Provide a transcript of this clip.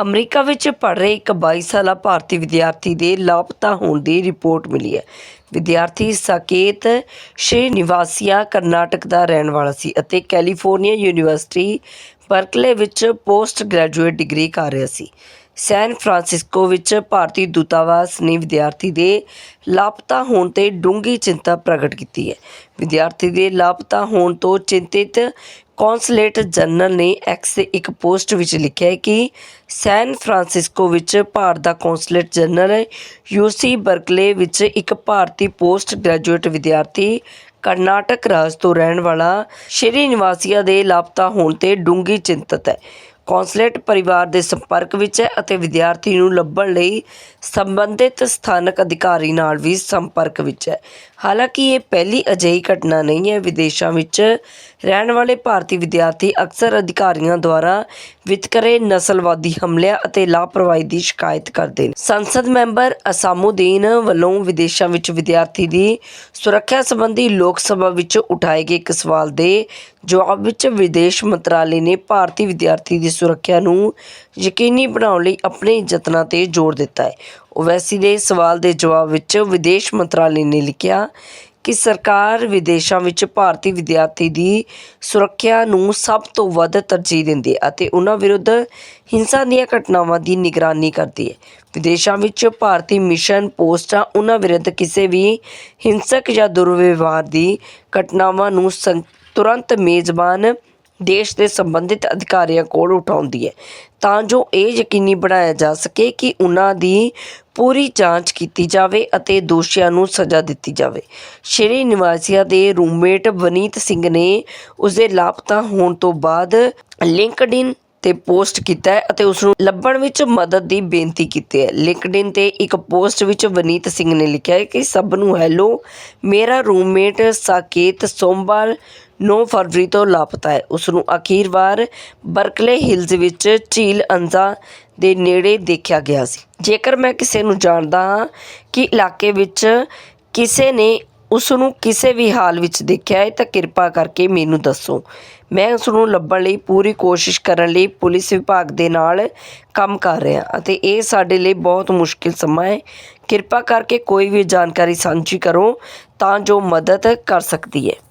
America ਵਿੱਚ ਪੜ੍ਹ ਰਹੇ ਇੱਕ 22 ਸਾਲਾ ਭਾਰਤੀ ਵਿਦਿਆਰਥੀ ਦੇ ਲਾਪਤਾ ਹੋਣ ਦੀ ਰਿਪੋਰਟ ਮਿਲੀ ਹੈ। ਵਿਦਿਆਰਥੀ ਸਾਕੇਤ ਸ਼੍ਰੀਨਿਵਾਸੀਆ ਕਰਨਾਟਕ ਦਾ ਰਹਿਣ ਵਾਲਾ ਸੀ ਅਤੇ ਕੈਲੀਫੋਰਨੀਆ ਯੂਨੀਵਰਸਿਟੀ ਬਰਕਲੇ ਵਿੱਚ ਪੋਸਟ ਗ੍ਰੈਜੂਏਟ ਡਿਗਰੀ ਕਰ ਰਿਹਾ ਸੀ। ਸੈਨ ਫਰਾਂਸਿਸਕੋ ਵਿੱਚ ਭਾਰਤੀ ਦੂਤਾਵਾਸ ਨੇ ਵਿਦਿਆਰਥੀ ਦੇ ਲਾਪਤਾ ਹੋਣ ਤੇ ਡੂੰਘੀ ਚਿੰਤਾ ਪ੍ਰਗਟ ਕੀਤੀ ਹੈ। ਵਿਦਿਆਰਥੀ ਦੇ ਲਾਪਤਾ ਹੋਣ ਤੋਂ ਚਿੰਤਿਤ ਕੌਂਸਲੇਟ ਜਨਰਲ ਨੇ ਐਕਸ ਦੇ ਇੱਕ ਪੋਸਟ ਵਿੱਚ ਲਿਖਿਆ ਹੈ ਕਿ ਸੈਨ ਫਰਾਂਸਿਸਕੋ ਵਿੱਚ ਭਾਰਤ ਦਾ ਕੌਂਸਲੇਟ ਜਨਰਲ ਯੂਸੀ ਬਰਕਲੇ ਵਿੱਚ ਇੱਕ ਭਾਰਤੀ ਪੋਸਟ ਗ੍ਰੈਜੂਏਟ ਵਿਦਿਆਰਥੀ ਕਰਨਾਟਕ ਰਾਜ ਤੋਂ ਰਹਿਣ ਵਾਲਾ ਸ਼੍ਰੀ ਨਿਵਾਸੀਆ ਦੇ ਲਾਪਤਾ ਹੋਣ ਤੇ ਡੂੰਘੀ ਚਿੰਤਤ ਹੈ। ਕੌਂਸਲੇਟ ਪਰਿਵਾਰ ਦੇ ਸੰਪਰਕ ਵਿੱਚ ਹੈ ਅਤੇ ਵਿਦਿਆਰਥੀ ਨੂੰ ਲੱਭਣ ਲਈ ਸੰਬੰਧਿਤ ਸਥਾਨਕ ਅਧਿਕਾਰੀ ਨਾਲ ਵੀ ਸੰਪਰਕ ਵਿੱਚ ਹੈ। ਹਾਲਾਂਕਿ ਇਹ ਪਹਿਲੀ ਅਜਿਹੀ ਘਟਨਾ ਨਹੀਂ ਹੈ। ਵਿਦੇਸ਼ਾਂ ਵਿੱਚ ਰਹਿਣ ਵਾਲੇ ਭਾਰਤੀ ਵਿਦਿਆਰਥੀ ਅਕਸਰ ਅਧਿਕਾਰੀਆਂ ਦੁਆਰਾ ਵਿਤਕਰੇ ਨਸਲਵਾਦੀ ਹਮਲਿਆਂ ਅਤੇ ਲਾਪਰਵਾਹੀ ਦੀ ਸ਼ਿਕਾਇਤ ਕਰਦੇ ਨੇ। ਸੰਸਦ ਮੈਂਬਰ ਅਸਾਮੁਦੀਨ ਵੱਲੋਂ ਵਿਦੇਸ਼ਾਂ ਵਿੱਚ ਵਿਦਿਆਰਥੀ ਦੀ ਸੁਰੱਖਿਆ ਸੰਬੰਧੀ ਲੋਕ ਸਭਾ ਵਿੱਚ ਉਠਾਏ ਗਏ ਇੱਕ ਸਵਾਲ ਦੇ ਜਵਾਬ ਵਿੱਚ ਵਿਦੇਸ਼ ਮੰਤਰਾਲੇ ਨੇ ਭਾਰਤੀ ਵਿਦਿਆਰਥੀ ਦੀ ਸੁਰੱਖਿਆ ਨੂੰ ਯਕੀਨੀ ਬਣਾਉਣ ਲਈ ਆਪਣੇ ਯਤਨਾਂ ਤੇ ਜ਼ੋਰ ਦਿੱਤਾ ਹੈ। ਓਵੈਸੀ ਦੇ ਸਵਾਲ ਦੇ ਜਵਾਬ ਵਿੱਚ ਵਿਦੇਸ਼ ਮੰਤਰਾਲੇ ਨੇ ਲਿਖਿਆ ਕਿ ਸਰਕਾਰ ਵਿਦੇਸ਼ਾਂ ਵਿੱਚ ਭਾਰਤੀ ਵਿਦਿਆਰਥੀ ਦੀ ਸੁਰੱਖਿਆ ਨੂੰ ਸਭ ਤੋਂ ਵੱਧ ਤਰਜੀਹ ਦਿੰਦੀ ਹੈ ਅਤੇ ਉਹਨਾਂ ਵਿਰੁੱਧ ਹਿੰਸਾ ਦੀਆਂ ਘਟਨਾਵਾਂ ਦੀ ਨਿਗਰਾਨੀ ਕਰਦੀ ਹੈ। ਵਿਦੇਸ਼ਾਂ ਵਿੱਚ ਭਾਰਤੀ ਮਿਸ਼ਨ ਪੋਸਟਾਂ ਉਹਨਾਂ ਵਿਰੁੱਧ ਕਿਸੇ ਵੀ ਹਿੰਸਕ ਜਾਂ ਦੁਰਵਿਵਹਾਰ ਦੀ ਘਟਨਾਵਾਂ ਨੂੰ ਸੰ- ਤੁਰੰਤ ਮੇਜ਼ਬਾਨ ਦੇਸ਼ ਦੇ ਸੰਬੰਧਿਤ ਅਧਿਕਾਰੀਆਂ ਕੋਲ ਉਠਾਉਂਦੀ ਹੈ। ਤਾਂ ਜੋ ਇਹ ਯਕੀਨੀ ਬਣਾਇਆ ਜਾ ਸਕੇ ਕਿ ਉਨ੍ਹਾਂ ਦੀ ਪੂਰੀ ਜਾਂਚ ਕੀਤੀ ਜਾਵੇ ਅਤੇ ਦੋਸ਼ੀਆਂ ਨੂੰ ਸਜ਼ਾ ਦਿੱਤੀ ਜਾਵੇ। ਸ਼੍ਰੀ ਨਿਵਾਸੀਆ ਦੇ ਰੂਮਮੇਟ ਵਨੀਤ ਸਿੰਘ ਨੇ ਉਸਦੇ ਲਾਪਤਾ ਹੋਣ ਤੋਂ ਬਾਅਦ ਲਿੰਕਡਇਨ ਤੇ ਪੋਸਟ ਕੀਤਾ ਹੈ ਅਤੇ ਉਸ ਨੂੰ ਲੱਭਣ ਵਿੱਚ ਮਦਦ ਦੀ ਬੇਨਤੀ ਕੀਤੀ ਹੈ। ਲਿੰਕਡਇਨ ਤੇ ਇੱਕ ਪੋਸਟ ਵਿੱਚ ਵਨੀਤ ਸਿੰਘ ਨੇ ਲਿਖਿਆ ਹੈ ਕਿ ਸਭ ਨੂੰ ਹੈਲੋ, ਮੇਰਾ ਰੂਮਮੇਟ ਸਾਕੇਤ ਸੋਮਵਾਰ 9 ਫਰਵਰੀ ਤੋਂ ਲਾਪਤਾ ਹੈ। ਉਸ ਨੂੰ ਅਖੀਰ ਵਾਰ ਬਰਕਲੇ ਹਿਲਜ਼ ਵਿੱਚ ਝੀਲ ਅੰਜ਼ਾ ਦੇ ਨੇੜੇ ਦੇਖਿਆ ਗਿਆ ਸੀ। ਜੇਕਰ ਮੈਂ ਕਿਸੇ ਨੂੰ ਜਾਣਦਾ ਹਾਂ ਕਿ ਇਲਾਕੇ ਵਿੱਚ ਕਿਸੇ ਨੇ ਉਸ ਨੂੰ ਕਿਸੇ ਵੀ ਹਾਲ ਵਿੱਚ ਦੇਖਿਆ ਹੈ ਤਾਂ ਕਿਰਪਾ ਕਰਕੇ ਮੈਨੂੰ ਦੱਸੋ। ਮੈਂ ਉਸ ਨੂੰ ਲੱਭਣ ਲਈ ਪੂਰੀ ਕੋਸ਼ਿਸ਼ ਕਰਨ ਲਈ ਪੁਲਿਸ ਵਿਭਾਗ ਦੇ ਨਾਲ ਕੰਮ ਕਰ ਰਿਹਾ ਅਤੇ ਇਹ ਸਾਡੇ ਲਈ ਬਹੁਤ ਮੁਸ਼ਕਿਲ ਸਮਾਂ ਹੈ। ਕਿਰਪਾ ਕਰਕੇ ਕੋਈ ਵੀ ਜਾਣਕਾਰੀ ਸਾਂਝੀ ਕਰੋ ਤਾਂ ਜੋ ਮਦਦ ਕਰ ਸਕਦੀ ਹੈ।